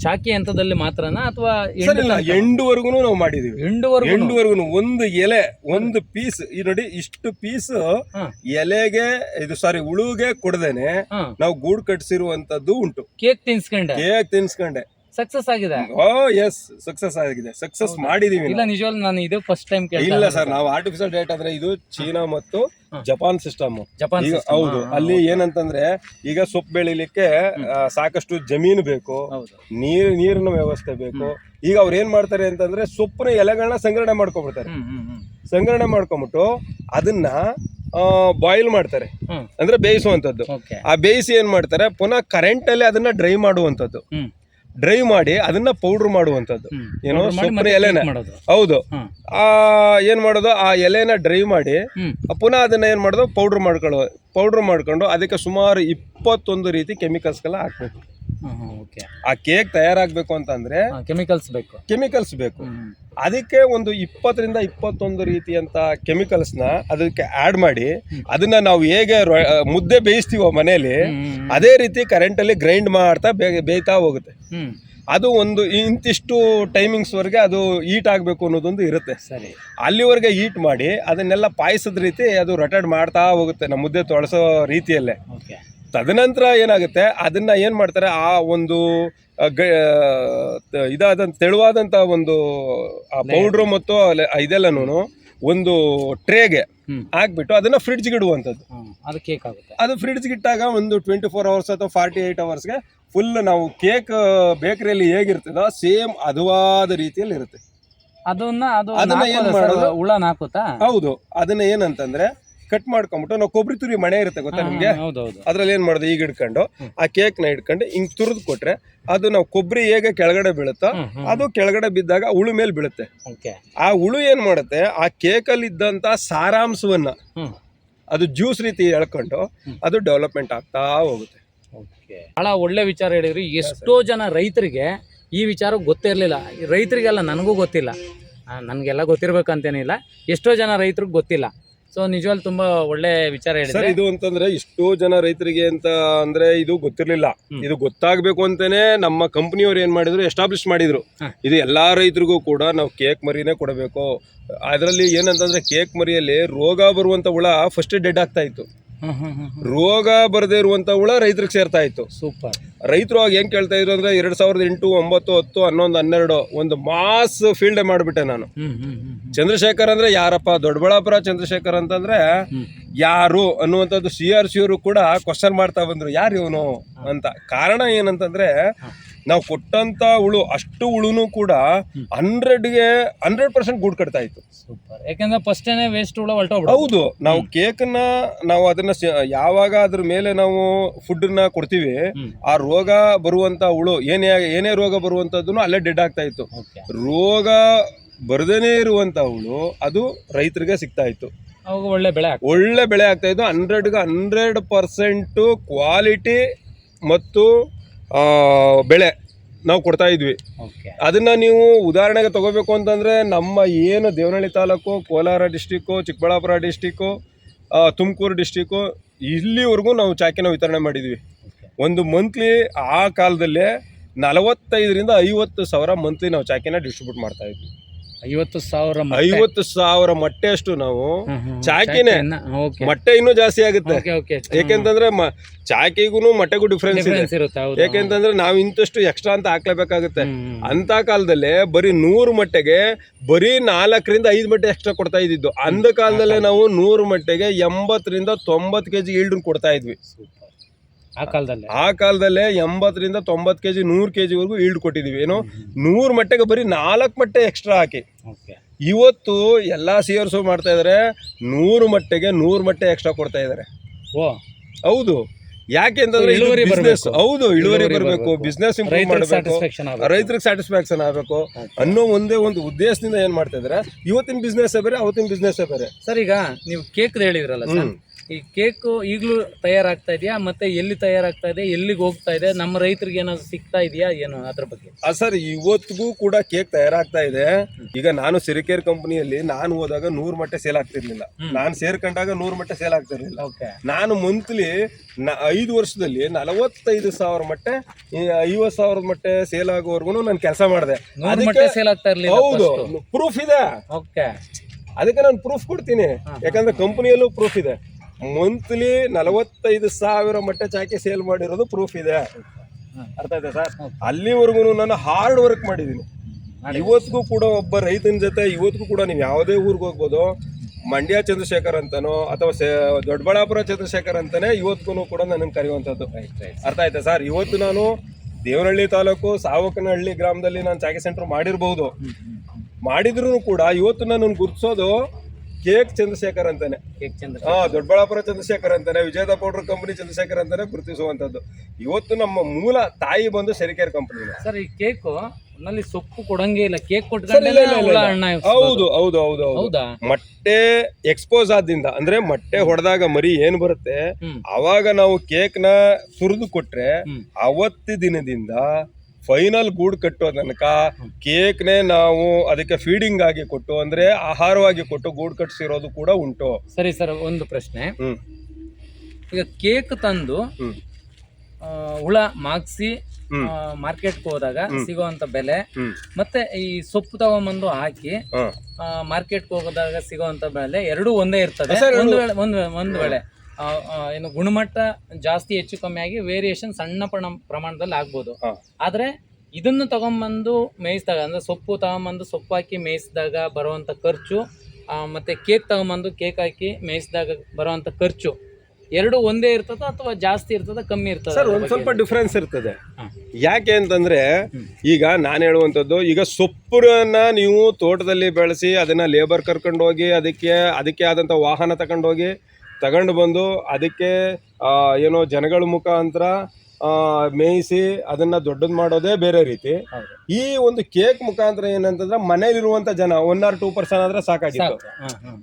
ಚಾಕಿ ಹಂತದಲ್ಲಿ ಮಾತ್ರನಾ ಅಥವಾ ಸರ್ ಇಲ್ಲ ಎಂಡುವರೆಗೂ ನಾವು ಮಾಡಿದೀವಿ. ಎಂಡುವರೆಗೂ? ಎಂಡುವರೆಗೂ ಒಂದು ಎಲೆ ಒಂದು ಪೀಸ್. ಈ ನೋಡಿ ಇಷ್ಟು ಪೀಸ್ ಹಾ. ಎಲೆಗೆ ಇದು ಸಾರಿ ಹುಳುಗೆ ಕೊಡದೇನೆ ಹಾ. ನಾವು ಗೂಡು ಕಟ್ಸಿರುವಂತದ್ದು ಉಂಟು. ಕೇಕ್ ತಿನ್ಸ್ಕೊಂಡೆ. ಕೇಕ್ ತಿನ್ಸ್ಕೊಂಡೆ. ಸಕ್ಸಸ್ ಆಗಿದೆ. ಓ ಎಸ್ ಸಕ್ಸಸ್ ಆಗಿದೆ. ಸಕ್ಸಸ್ ಮಾಡಿದೀವಿ ಇಲ್ಲ ನಿಜವಾಗ್ಲೂ ನಾನು ಇದು ಫಸ್ಟ್ ಟೈಮ್ ಇಲ್ಲ ಸರ್ ನಾವು ಆರ್ಟಿಫಿಷಿಯಲ್ ಡೇಟ್ ಆದ್ರೆ ಇದು ಚೀನಾ ಮತ್ತು ಜಪಾನ್ ಸಿಸ್ಟಮ್ ಜಪಾನ್ ಈಗ system. ಹೌದು. ಹಾ, ಅಲ್ಲಿ ಏನಂತಂದ್ರೆ ಈಗ ಸೊಪ್ಪು ಬೆಳಿಲಿಕ್ಕೆ ಆ, ಸಾಕಷ್ಟು ಜಮೀನು ಬೇಕು. ಹೌದು. ನೀರ್ ನೀರಿನ ವ್ಯವಸ್ಥೆ ಬೇಕು. ಈಗ ಅವ್ರು ಏನ್ ಮಾಡ್ತಾರೆ ಅಂತಂದ್ರೆ ಸೊಪ್ಪಿನ ಎಲೆಗಳನ್ನ ಸಂಗ್ರಹಣೆ ಮಾಡ್ಕೊಂಡ್ಬಿಡ್ತಾರೆ. ಹ್ಮ್ ಹ್ಮ್ ಹ್ಮ್. ಸಂಗ್ರಹಣೆ ಮಾಡ್ಕೊಂಬಿಟ್ಟು ಅದನ್ನ ಬಾಯ್ಲ್ ಮಾಡ್ತಾರೆ. ಹ್ಮ್. ಅಂದ್ರೆ ಬೇಯಿಸುವಂತದ್ದು ಓಕೆ ಆ ಬೇಯಿಸಿ ಏನ್ ಮಾಡ್ತಾರೆ ಪುನಃ ಕರೆಂಟ್ ಅಲ್ಲಿ ಅದನ್ನ ಡ್ರೈ ಮಾಡುವಂತದ್ದು ಹ್ಮ್. ಡ್ರೈ ಮಾಡಿ ಅದನ್ನ ಪೌಡರ್ ಮಾಡುವಂಥದ್ದು. ಏನೋ ಸೊಪ್ಪಿನ ಎಲೆನ. ಹೌದು. ಆ ಏನ್ ಮಾಡೋದು? ಆ ಎಲೆನ ಡ್ರೈ ಮಾಡಿ ಪುನಃ ಅದನ್ನ ಏನ್ ಮಾಡೋದು? ಪೌಡರ್ ಮಾಡ್ಕೊಳ್ಳೋ ಪೌಡರ್ ಮಾಡ್ಕೊಂಡು ಅದಕ್ಕೆ ಸುಮಾರು ಇಪ್ಪತ್ತೊಂದು ರೀತಿ ಕೆಮಿಕಲ್ಸ್ ಎಲ್ಲ ಹಾಕ್ಬೇಕು. ಆ ಕೇಕ್ ತಯಾರಾಗಬೇಕು ಅಂತಂದ್ರೆ ಕೆಮಿಕಲ್ಸ್ ಬೇಕು. ಕೆಮಿಕಲ್ಸ್ ಬೇಕು. ಅದಕ್ಕೆ ಒಂದು ಇಪ್ಪತ್ತರಿಂದ ಇಪ್ಪತ್ತೊಂದು ರೀತಿಯಂಥ ಕೆಮಿಕಲ್ಸ್ನ ಅದಕ್ಕೆ ಆ್ಯಡ್ ಮಾಡಿ ಅದನ್ನ ನಾವು ಹೇಗೆ ಮುದ್ದೆ ಬೇಯಿಸ್ತೀವೋ ಮನೆಯಲ್ಲಿ ಅದೇ ರೀತಿ ಕರೆಂಟಲ್ಲಿ ಗ್ರೈಂಡ್ ಮಾಡ್ತಾ ಬೇಯ್ತಾ ಹೋಗುತ್ತೆ. ಅದು ಒಂದು ಇಂತಿಷ್ಟು ಟೈಮಿಂಗ್ಸ್ವರೆಗೆ ಅದು ಹೀಟ್ ಆಗಬೇಕು ಅನ್ನೋದೊಂದು ಇರುತ್ತೆ. ಸರಿ. ಅಲ್ಲಿವರೆಗೆ ಹೀಟ್ ಮಾಡಿ ಅದನ್ನೆಲ್ಲ ಪಾಯಸದ ರೀತಿ ಅದು ರೊಟೇಟ್ ಮಾಡ್ತಾ ಹೋಗುತ್ತೆ ನಮ್ಮ ಮುದ್ದೆ ತೊಳಸೋ ರೀತಿಯಲ್ಲೇ. ತದನಂತರ ಏನಾಗುತ್ತೆ? ಅದನ್ನ ಏನು ಮಾಡ್ತಾರೆ? ಆ ಒಂದು ಗ- ತೆಳುವಾದಂತ ತೆಳುವಾದಂಥ ಒಂದು ಆ ಪೌಡ್ರು ಮತ್ತು ಇದೆಲ್ಲ ಇದೆಲ್ಲನೂ ಒಂದು ಟ್ರೇಗೆ. ಹಾಕ್ಬಿಟ್ಟು ಅದನ್ನ ಫ್ರಿಡ್ಜ್ಗೆ ಇಡುವಂಥದ್ದು ಅದು ಕೇಕ್ ಆಗುತ್ತೆ ಅದು ಫ್ರಿಡ್ಜ್ಗೆ ಇಟ್ಟಾಗ ಒಂದು ಟ್ವೆಂಟಿ ಫೋರ್ ಅವರ್ಸ್ ಅಥವಾ ಫಾರ್ಟಿ ಏಯ್ಟ್ ಅವರ್ಸ್ಗೆ ಫುಲ್ ನಾವು ಕೇಕ್ ಬೇಕರಿಯಲ್ಲಿ ಹೇಗಿರ್ತದೋ ಸೇಮ್ ಅದುವಾದ ರೀತಿಯಲ್ಲಿ ಇರುತ್ತೆ ಅದನ್ನ ಅದು ಅದನ್ನ ಏನ್? ಮಾಡೋದು? ಹುಳ ನಾಕುತ್ತಾ ಹೌದು ಅದನ್ನ ಏನಂತಂದ್ರೆ ಕಟ್ ಮಾಡ್ಕೊಂಬಿಟ್ಟು ನಾವು ಕೊಬ್ಬರಿ ತುರಿ ಮಣೆ ಇರುತ್ತೆ ಗೊತ್ತಾ ನಿಮ್ಗೆ? ಹೌದೌದು. ಅದ್ರಲ್ಲಿ ಏನ್ ಮಾಡೋದು? ಈಗ ಇಟ್ಕೊಂಡು ಆ ಕೇಕ್ನ ಇಟ್ಕೊಂಡು ಹಿಂಗ್ ತುರಿದು ಕೊಟ್ರೆ ಅದು ನಾವು ಕೊಬ್ಬರಿ ಹೇಗೆ ಕೆಳಗಡೆ ಬೀಳುತ್ತೋ ಅದು ಕೆಳಗಡೆ ಬಿದ್ದಾಗ ಹುಳು ಮೇಲೆ ಬೀಳುತ್ತೆ. ಆ ಹುಳು ಏನ್ ಮಾಡುತ್ತೆ? ಆ ಕೇಕಲ್ಲಿ ಇದ್ದಂತ ಸಾರಾಂಶವನ್ನ ಅದು ಜ್ಯೂಸ್ ರೀತಿ ಎಳ್ಕೊಂಡು ಅದು ಡೆವಲಪ್ಮೆಂಟ್ ಆಗ್ತಾ ಹೋಗುತ್ತೆ. ಬಹಳ ಒಳ್ಳೆ ವಿಚಾರ ಹೇಳಿದ್ರಿ. ಎಷ್ಟೋ ಜನ ರೈತರಿಗೆ ಈ ವಿಚಾರ ಗೊತ್ತೇ ಇರಲಿಲ್ಲ. ರೈತರಿಗೆಲ್ಲ ನನಗೂ ಗೊತ್ತಿಲ್ಲ. ನನಗೆಲ್ಲ ಗೊತ್ತಿರಬೇಕಂತೇನಿಲ್ಲ. ಎಷ್ಟೋ ಜನ ರೈತರಿಗೆ ಗೊತ್ತಿಲ್ಲ. ಸೊ ನಿಜವಾಗ್ಲು ತುಂಬಾ ಒಳ್ಳೆ ವಿಚಾರ ಸರ್ ಹೇಳಿದ್ರೆ ಇದು ಅಂತಂದ್ರೆ ಇಷ್ಟೋ ಜನ ರೈತರಿಗೆ ಅಂತ ಅಂದ್ರೆ ಇದು ಗೊತ್ತಿರ್ಲಿಲ್ಲ. ಇದು ಗೊತ್ತಾಗ್ಬೇಕು ಅಂತಾನೆ ನಮ್ಮ ಕಂಪನಿಯವ್ರು ಏನ್ ಮಾಡಿದ್ರು ಎಸ್ಟಾಬ್ಲಿಷ್ ಮಾಡಿದ್ರು. ಹ. ಇದು ಎಲ್ಲಾ ರೈತರಿಗೂ ಕೂಡ ನಾವು ಕೇಕ್ ಮರಿನೇ ಕೊಡಬೇಕು. ಅದರಲ್ಲಿ ಏನಂತಂದ್ರೆ ಕೇಕ್ ಮರಿಯಲ್ಲಿ ರೋಗ ಬರುವಂತ ಹುಳ ಫಸ್ಟ್ ಡೆಡ್ ಆಗ್ತಾ ಇತ್ತು. ರೋಗ ಬರದೇ ಇರುವಂತ ಹುಳ ರೈತರಿಗೆ ಸೇರ್ತಾ ಇತ್ತು. ಸೂಪರ್ ರೈತರು ಆಗ ಏನ್ ಕೇಳ್ತಾ ಇದ್ರು ಅಂದ್ರೆ ಎರಡ್ ಸಾವಿರದ ಎಂಟು ಒಂಬತ್ತು ಹತ್ತು ಹನ್ನೊಂದು ಹನ್ನೆರಡು ಒಂದು ಮಾಸ್ ಫೀಲ್ಡ್ ಮಾಡಿಬಿಟ್ಟೆ ನಾನು. ಚಂದ್ರಶೇಖರ್ ಅಂದ್ರೆ ಯಾರಪ್ಪ? ದೊಡ್ಡಬಳ್ಳಾಪುರ ಚಂದ್ರಶೇಖರ್ ಅಂತಂದ್ರೆ ಯಾರು ಅನ್ನುವಂಥದ್ದು ಸಿ ಆರ್ ಸಿ ಅವರು ಕೂಡ ಕ್ವಶನ್ ಮಾಡ್ತಾ ಬಂದ್ರು. ಯಾರು ಇವನು ಅಂತ. ಕಾರಣ ಏನಂತಂದ್ರೆ ನಾವು ಕೊಟ್ಟಂತ ಹುಳು ಅಷ್ಟು ಹುಳುನು ಕೂಡ ಹಂಡ್ರೆಡ್ಗೆ ಹಂಡ್ರೆಡ್ ಪರ್ಸೆಂಟ್ ಗೂಡ್ ಕಟ್ತಾ ಇತ್ತು. ಸೂಪರ್ ಯಾಕಂದ್ರೆ ಫಸ್ಟೇನೆ ವೇಸ್ಟ್ ಹುಳ ಹೊಲ್ಟೋಗ್ಬಿಡು ಹೌದು ನಾವು ಕೇಕ್ನ ನಾವು ಅದನ್ನ ಸ- ಯಾವಾಗ ಅದ್ರ ಮೇಲೆ ನಾವು ಫುಡ್ನ ಕೊಡ್ತೀವಿ ಆ ರೋಗ ಬರುವಂತ ಹುಳು ಏನೇ ಏನೇ ರೋಗ ಬರುವಂತದ್ದು ಅಲ್ಲೇ ಡೆಡ್ ಆಗ್ತಾ ಇತ್ತು. ಓಕೆ ರೋಗ ಬರದೇನೆ ಇರುವಂತ ಹುಳು ಅದು ರೈತರಿಗೆ ಸಿಗ್ತಾ ಇತ್ತು. ಅವಾಗ ಒಳ್ಳೆ ಬೆಳೆ ಒಳ್ಳೆ ಬೆಳೆ ಆಗ್ತಾ ಇದ್ದು ಹಂಡ್ರೆಡ್ಗೆ ಹಂಡ್ರೆಡ್ ಪರ್ಸೆಂಟು ಕ್ವಾಲಿಟಿ ಮತ್ತು ಬೆಳೆ ನಾವು ಕೊಡ್ತಾ ಇದ್ವಿ. ಅದನ್ನ ನೀವು ಉದಾಹರಣೆಗೆ ತಗೋಬೇಕು ಅಂತಂದ್ರೆ ನಮ್ಮ ಏನು Devanahalli taluk Kolar district Chikkaballapur district Tumakuru district ಇಲ್ಲಿವರೆಗೂ ನಾವು ಚಾಕಿನ ವಿತರಣೆ ಮಾಡಿದ್ವಿ. ಒಂದು ಮಂತ್ಲಿ ಆ ಕಾಲದಲ್ಲೇ ನಲವತ್ತೈದರಿಂದ ಐವತ್ತು ಸಾವಿರ ಮಂತ್ಲಿ ನಾವು ಚಾಕಿನ ಡಿಸ್ಟ್ರಿಬ್ಯೂಟ್ ಮಾಡ್ತಾ ಇದ್ವಿ. ಐವತ್ತು ಸಾವಿರ ಐವತ್ತು ಸಾವಿರ ಮೊಟ್ಟೆಯಷ್ಟು ನಾವು ಚಾಕಿನೇ. ಮೊಟ್ಟೆ ಇನ್ನೂ ಜಾಸ್ತಿ ಆಗುತ್ತೆ. ಏಕೆಂತಂದ್ರೆ ಚಾಕಿಗೂ ಮೊಟ್ಟೆಗೂ ಡಿಫ್ರೆನ್ಸ್ ಇದೆ. ಯಾಕೆಂತಂದ್ರೆ ನಾವು ಇಂತಷ್ಟು ಎಕ್ಸ್ಟ್ರಾ ಅಂತ ಹಾಕ್ಲೇಬೇಕಾಗುತ್ತೆ. ಅಂತ ಕಾಲದಲ್ಲಿ ಬರೀ ನೂರು ಮೊಟ್ಟೆಗೆ ಬರೀ ನಾಲ್ಕರಿಂದ ಐದು ಮೊಟ್ಟೆ ಎಕ್ಸ್ಟ್ರಾ ಕೊಡ್ತಾ ಇದ್ದಿದ್ದು. ಅಂದ ಕಾಲದಲ್ಲೇ ನಾವು ನೂರು ಮೊಟ್ಟೆಗೆ ಎಂಬತ್ತರಿಂದ ತೊಂಬತ್ತು ಕೆಜಿ ಈಲ್ಡ್ ಕೊಡ್ತಾ ಇದ್ವಿ. ಆ ಕಾಲದಲ್ಲಿ? ಆ ಕಾಲದಲ್ಲೇ ಎಂಬತ್ತರಿಂದ ತೊಂಬತ್ತು ಕೆಜಿ ನೂರು ಕೆಜಿ ವರೆಗೂ ಈಲ್ಡ್ ಕೊಟ್ಟಿದೀವಿ ಏನು ನೂರು ಮಟ್ಟೆಗೆ ಬರೀ ನಾಲ್ಕು ಮಟ್ಟೆ ಎಕ್ಸ್ಟ್ರಾ ಹಾಕಿ. ಇವತ್ತು ಎಲ್ಲಾ ಸಿಯರ್ಸು ಮಾಡ್ತಾ ಇದ್ದಾರೆ ನೂರು ಮಟ್ಟೆಗೆ ನೂರು ಮಟ್ಟೆ ಎಕ್ಸ್ಟ್ರಾ ಕೊಡ್ತಾ ಇದಾರೆ. ಓ. ಹೌದು. ಯಾಕೆ ಅಂತಂದ್ರೆ ಇಳುವರಿ ಬಿಸ್ನೆಸ್ ಹೌದು ಇಳುವರಿ ಬರಬೇಕು. ಬಿಸ್ನೆಸ್ ಇಂಪ್ರೂವ್ ಮಾಡಬೇಕು. ರೈತರಿಗೆ ಸ್ಯಾಟಿಸ್ಫ್ಯಾಕ್ಷನ್ ಆಗಬೇಕು. ಅನ್ನೋ ಒಂದೇ ಒಂದು ಉದ್ದೇಶದಿಂದ ಏನ್ ಮಾಡ್ತಾ ಇದಾರೆ? ಇವತ್ತಿನ ಬಿಸ್ನೆಸ್ ಬೇರೆ ಅವತ್ತಿನ ಬಿಸ್ನೆಸ್ ಬೇರೆ. ಸರ್ ಈಗ ನೀವು ಕೇಕ್ ಹೇಳಿದ್ರಲ್ಲ. ಈ ಕೇಕು ಈಗಲೂ ತಯಾರಾಗ್ತಾ ಇದೆಯಾ? ಮತ್ತೆ ಎಲ್ಲಿ ತಯಾರಾಗ್ತಾ ಇದೆ? ಎಲ್ಲಿಗೆ ಹೋಗ್ತಾ ಇದೆ? ನಮ್ಮ ರೈತರಿಗೆ ಏನಾದ್ರು ಸಿಗ್ತಾ ಇದೆಯಾ? ಏನು ಅದ್ರ ಬಗ್ಗೆ? ಆ ಸರ್ ಇವತ್ತಿಗೂ ಕೂಡ ಕೇಕ್ ತಯಾರಾಗ್ತಾ ಇದೆ. ಈಗ ನಾನು ಸಿರಿಕೇರ್ ಕಂಪನಿಯಲ್ಲಿ ನಾನು ಹೋದಾಗ ನೂರ್ ಮಟ್ಟೆ ಸೇಲ್ ಆಗ್ತಿರ್ಲಿಲ್ಲ. ನಾನು ಸೇರ್ಕೊಂಡಾಗ ನೂರ್ ಮಟ್ಟೆ ಸೇಲ್ ಆಗ್ತಿರ್ಲಿಲ್ಲ. ಓಕೆ. ನಾನು ಮಂತ್ಲಿ ಐದು ವರ್ಷದಲ್ಲಿ ನಲವತ್ತೈದು ಸಾವಿರ ಮಟ್ಟೆ ಐವತ್ ಸಾವಿರದ ಮಟ್ಟೆ ಸೇಲ್ ಆಗೋವರೆಗೂ ನಾನು ಕೆಲಸ ಮಾಡಿದೆ. ನೂರು ಮಟ್ಟೆ ಸೇಲ್ ಆಗ್ತಾ ಇರ್ಲಿಲ್ಲ ಹೌದು ಪ್ರೂಫ್ ಇದೆ. ಓಕೆ. ಅದಕ್ಕೆ ನಾನು ಪ್ರೂಫ್ ಕೊಡ್ತೀನಿ. ಯಾಕಂದ್ರೆ ಕಂಪನಿಯಲ್ಲೂ ಪ್ರೂಫ್ ಇದೆ. ಮಂತ್ಲಿ ನಲವತ್ತೈದು ಸಾವಿರ ಮಟ್ಟ ಚಾಕಿ ಸೇಲ್ ಮಾಡಿರೋದು ಪ್ರೂಫ್ ಇದೆ. ಅರ್ಥ ಆಯ್ತಾ ಸರ್. ಅಲ್ಲಿವರೆಗೂ ನಾನು ಹಾರ್ಡ್ ವರ್ಕ್ ಮಾಡಿದ್ದೀನಿ. ಇವತ್ತಿಗೂ ಕೂಡ ಒಬ್ಬ ರೈತನ ಜೊತೆ ಇವತ್ತಿಗೂ ಕೂಡ ನೀವು ಯಾವುದೇ ಊರಿಗೆ ಹೋಗ್ಬೋದು ಮಂಡ್ಯ ಚಂದ್ರಶೇಖರ್ ಅಂತನೋ ಅಥವಾ ದೊಡ್ಡಬಳ್ಳಾಪುರ ಚಂದ್ರಶೇಖರ್ ಅಂತಾನೆ ಇವತ್ತಿಗೂ ಕೂಡ ನನಗೆ ಕರೆಯುವಂಥದ್ದು. ಅರ್ಥ ಆಯ್ತಾ ಸರ್? ಇವತ್ತು ನಾನು ದೇವನಹಳ್ಳಿ ತಾಲೂಕು ಸಾವಕನಹಳ್ಳಿ ಗ್ರಾಮದಲ್ಲಿ ನಾನು ಚಾಕಿ ಸೆಂಟರ್ ಮಾಡಿರಬಹುದು ಮಾಡಿದ್ರು ಕೂಡ ಇವತ್ತು ನಾನು ಗುರ್ತಿಸೋದು ಕೇಕ್ ಚಂದ್ರಶೇಖರ್ ಅಂತಾನೆ. ಕೇಕ್ ಚಂದ್ರ ಹಾ ದೊಡ್ಡಬಳ್ಳಾಪುರ ಚಂದ್ರಶೇಖರ್ ಅಂತಾನೆ ವಿಜಯದ ಪೌಡರ್ ಕಂಪನಿ ಚಂದ್ರಶೇಖರ್ ಅಂತಾನೆ ಗುರುತಿಸುವಂತದ್ದು ಇವತ್ತು ನಮ್ಮ ಮೂಲ ತಾಯಿ ಬಂದು ಸೆರಿಕೇರ್ ಕಂಪನಿ ಸರ್ ಈ ಕೇಕು ನಲ್ಲಿ ಸೊಪ್ಪು ಕೊಡಂಗೆ ಇಲ್ಲ ಕೇಕ್. ಹೌದು ಹೌದು ಹೌದು ಮೊಟ್ಟೆ ಎಕ್ಸ್ಪೋಸ್ ಆದಿಂದ ಅಂದ್ರೆ ಮೊಟ್ಟೆ ಹೊಡೆದಾಗ ಮರಿ ಏನ್ ಬರುತ್ತೆ? ಅವಾಗ ನಾವು ಕೇಕ್ನ ಸುರಿದು ಕೊಟ್ರೆ. ಅವತ್ತು ದಿನದಿಂದ ಫೈನಲ್ ಗೂಡು ಕಟ್ಟೋ ತನಕ ಕೇಕ್ನೆ ನಾವು ಅದಕ್ಕೆ ಫೀಡಿಂಗ್ ಆಗಿ ಕೊಟ್ಟು ಅಂದ್ರೆ ಆಹಾರವಾಗಿ ಕೊಟ್ಟು ಗೂಡು ಕಟ್ಸಿರೋದು ಕೂಡ ಉಂಟು. ಸರಿ ಸರ್ ಒಂದು ಪ್ರಶ್ನೆ. ಹ್ಮ್. ಈಗ ಕೇಕ್ ತಂದು ಹ್ಮ್. ಆ, ಹುಳ ಮಾಗ್ಸಿ ಮಾರ್ಕೆಟ್ ಮಾರ್ಕೆಟ್ಗೆ ಹೋದಾಗ ಸಿಗುವಂತ ಬೆಲೆ ಹ್ಮ್. ಮತ್ತೆ ಈ ಸೊಪ್ಪು ತಗೊಂಬಂದು ಹಾಕಿ ಮಾರ್ಕೆಟ್ ಮಾರ್ಕೆಟ್ಗೆ ಹೋಗೋದಾಗ ಸಿಗುವಂತ ಬೆಲೆ ಎರಡೂ ಒಂದೇ ಇರ್ತದೆ. ಸರ್, ಒಂದು ವೇಳೆ ಒಂದು ಒಂದು ವೇಳೆ. ಏನು ಗುಣಮಟ್ಟ ಜಾಸ್ತಿ ಹೆಚ್ಚು ಕಮ್ಮಿ ಆಗಿ ವೇರಿಯೇಷನ್ ಸಣ್ಣ ಪ್ರಮಾಣದಲ್ಲಿ ಆಗ್ಬೋದು. ಆದರೆ ಇದನ್ನು ತಗೊಂಬಂದು ಮೇಯಿಸಿದಾಗ ಅಂದ್ರೆ ಸೊಪ್ಪು ತಗೊಂಬಂದು ಸೊಪ್ಪು ಹಾಕಿ ಮೇಯಿಸಿದಾಗ ಬರುವಂಥ ಖರ್ಚು ಮತ್ತು ಮತ್ತೆ ಕೇಕ್ ತಗೊಂಬಂದು ಕೇಕ್ ಹಾಕಿ ಮೇಯಿಸಿದಾಗ ಬರುವಂಥ ಖರ್ಚು ಎರಡು ಒಂದೇ ಇರ್ತದ ಅಥವಾ ಜಾಸ್ತಿ ಇರ್ತದ ಕಮ್ಮಿ ಇರ್ತದ ಸರ್ ಒಂದ್ ಸ್ವಲ್ಪ ಡಿಫ್ರೆನ್ಸ್ ಇರ್ತದೆ. ಯಾಕೆ ಅಂತಂದ್ರೆ ಈಗ ನಾನು ಹೇಳುವಂಥದ್ದು ಈಗ ಸೊಪ್ಪನ್ನ ನೀವು ತೋಟದಲ್ಲಿ ಬೆಳೆಸಿ ಅದನ್ನ ಲೇಬರ್ ಕರ್ಕೊಂಡು ಹೋಗಿ ಅದಕ್ಕೆ ಅದಕ್ಕೆ ಆದಂಥ ವಾಹನ ತಗೊಂಡೋಗಿ ತಗೊಂಡು ಬಂದು ಅದಕ್ಕೆ ಏನೋ ಜನಗಳ ಮುಖಾಂತರ ಮೇಯಿಸಿ ಅದನ್ನ ದೊಡ್ಡದು ಮಾಡೋದೇ ಬೇರೆ ರೀತಿ. ಈ ಒಂದು ಕೇಕ್ ಮುಖಾಂತರ ಏನಂತಂದ್ರೆ ಮನೇಲಿರುವಂತ ಜನ ಒನ್ ಆರ್ ಟೂ ಪರ್ಸನ್ ಆದ್ರೆ ಸಾಕಾಗಿತ್ತು.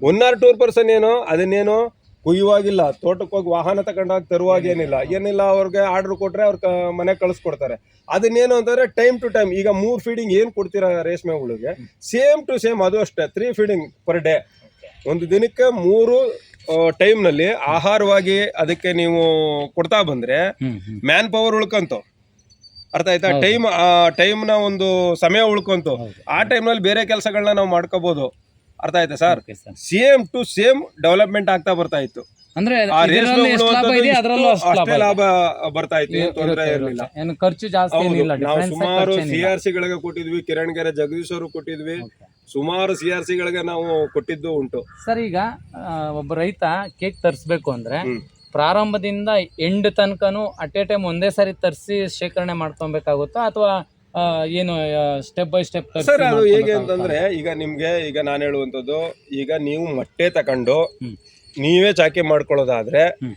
ಒನ್ ಆರ್ ಟೂ ಪರ್ಸನ್ ಏನು ಅದನ್ನೇನು ಕುಯ್ಯುವಾಗಿಲ್ಲ. ತೋಟಕ್ಕೆ ಹೋಗಿ ವಾಹನ ತಗೊಂಡಾಗ ತರುವಾಗ ಏನಿಲ್ಲ. ಏನಿಲ್ಲ. ಅವ್ರಿಗೆ ಆರ್ಡರ್ ಕೊಟ್ರೆ ಅವ್ರ ಮನೆಗೆ ಕಳಿಸ್ಕೊಡ್ತಾರೆ. ಅದನ್ನೇನು ಅಂತಂದ್ರೆ ಟೈಮ್ ಟು ಟೈಮ್ ಈಗ ಮೂರು ಫೀಡಿಂಗ್ ಏನು ಕೊಡ್ತೀರಾ ರೇಷ್ಮೆ ಹುಳುಗೆ? ಸೇಮ್ ಟು ಸೇಮ್ ಅದು ಅಷ್ಟೇ ತ್ರೀ ಫೀಡಿಂಗ್ ಪರ್ ಡೇ ಒಂದು ದಿನಕ್ಕೆ ಮೂರು ಟೈಮ್ನಲ್ಲಿ ಆಹಾರವಾಗಿ ಅದಕ್ಕೆ ನೀವು ಕೊಡ್ತಾ ಬಂದ್ರೆ. ಮ್ಯಾನ್ ಪವರ್ ಉಳ್ಕಂತು ಅರ್ಥ ಆಯ್ತಾ. ಟೈಮ್ ಆ ಟೈಮ್ನ ಒಂದು ಸಮಯ ಉಳ್ಕೊಂತು. ಆ ಟೈಮ್ನಲ್ಲಿ ಬೇರೆ ಕೆಲಸಗಳನ್ನ ನಾವು ಮಾಡ್ಕೋಬಹುದು ಅರ್ಥ ಆಯ್ತಾ sir same to same development ಆಗ್ತಾ ಬರ್ತಾ ಇತ್ತು ಅಂದ್ರೆ ಅಷ್ಟೇ ಲಾಭ ಬರ್ತಾ ಇತ್ತು. ತೊಂದರೆ ಇರಲಿಲ್ಲ ಏನು ಖರ್ಚು ಜಾಸ್ತಿ ನಾವು ಸುಮಾರು ಖರ್ಚು ಸಿ ಏನಿಲ್ಲ. ಆರ್ ಸಿಗಳಿಗೆ ಕೊಟ್ಟಿದ್ವಿ ಕಿರಣ್ ಗೆರೆ ಜಗದೀಶ್ ಅವರು ಕೊಟ್ಟಿದ್ವಿ. ಸುಮಾರು ಸಿ ಆರ್ ಸಿಗಳಿಗೆ ನಾವು ಕೊಟ್ಟಿದ್ದು ಉಂಟು ಸರ್ ಈಗ ಆ, ಒಬ್ಬ ರೈತ ಕೇಕ್ ತರಿಸ್ಬೇಕು ಅಂದ್ರೆ ಹ್ಮ್. ಪ್ರಾರಂಭದಿಂದ ಎಂಡ್ ತನಕನು ಅಟ್ ಎ ಟೈಮ್ ಒಂದೇ ಸಾರಿ ತರಿಸಿ ಶೇಖರಣೆ ಮಾಡ್ಕೊಬೇಕಾಗುತ್ತಾ ಅಥವಾ ಏನು ಸ್ಟೆಪ್ ಬೈ ಸ್ಟೆಪ್ ಸರ್ ಅದು ಹೇಗೆ ಅಂತಂದ್ರೆ ಈಗ ನಿಮ್ಗೆ ಈಗ ನಾನು ಹೇಳುವಂಥದ್ದು ಈಗ ನೀವು ಮೊಟ್ಟೆ ತಕೊಂಡು ಹ್ಮ್. ನೀವೇ ಚಾಕಿ ಮಾಡ್ಕೊಳ್ಳೋದಾದ್ರೆ ಹ್ಮ್.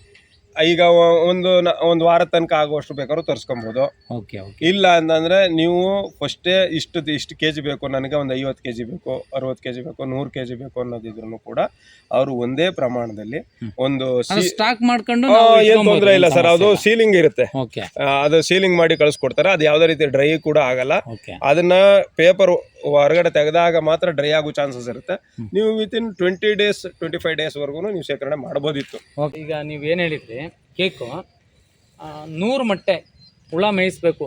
ಈಗ ಒ- ಒಂದು ನ- ಒಂದು ವಾರ ತನಕ ಆಗುವಷ್ಟು ಬೇಕಾದ್ರೂ ತರಿಸ್ಕೊಬೋದು. Okay okay. ಇಲ್ಲ ಅಂತಂದ್ರೆ ನೀವು ಫಸ್ಟೇ ಇಷ್ಟು ಇಷ್ಟು ಕೆ ಜಿ ಬೇಕು ನನಗೆ ಒಂದು ಐವತ್ತು ಕೆ ಜಿ ಬೇಕು ಅರವತ್ತು ಕೆ ಜಿ ಬೇಕು ನೂರು ಕೆ ಜಿ ಬೇಕು ಅನ್ನೋದಿದ್ರು ಕೂಡ ಅವರು ಒಂದೇ ಪ್ರಮಾಣದಲ್ಲಿ ಹ್ಮ್. ಒಂದು ಸ್ಟಾಕ್ ಮಾಡ್ಕೊಂಡು ಏನು ಏನ್ ತೊಂದರೆ ಇಲ್ಲ ಸರ್ ಅದು ಸೀಲಿಂಗ್ ಇರುತ್ತೆ. ಓಕೆ. ಆ, ಅದು ಸೀಲಿಂಗ್ ಮಾಡಿ ಕಳಿಸ್ಕೊಡ್ತಾರೆ ಅದು ಯಾವುದೇ ರೀತಿ ಡ್ರೈ ಕೂಡ ಆಗಲ್ಲ. ಓಕೆ. ಅದನ್ನ ಪೇಪರ್ ಹೊರಗಡೆ ತೆಗೆದಾಗ ಮಾತ್ರ ಡ್ರೈ ಆಗೋ ಚಾನ್ಸಸ್ ಇರುತ್ತೆ. ನೀವು within twenty days twenty five ಡೇಸ್ವರೆಗೂ ನೀವು ಶೇಖರಣೆ ಮಾಡ್ಬೋದಿತ್ತು. ಈಗ ನೀವು ಏನು ಹೇಳಿದ್ರಿ ಕೇಕು ನೂರು ಮೊಟ್ಟೆ ಹುಳ ಮೇಯಿಸ್ಬೇಕು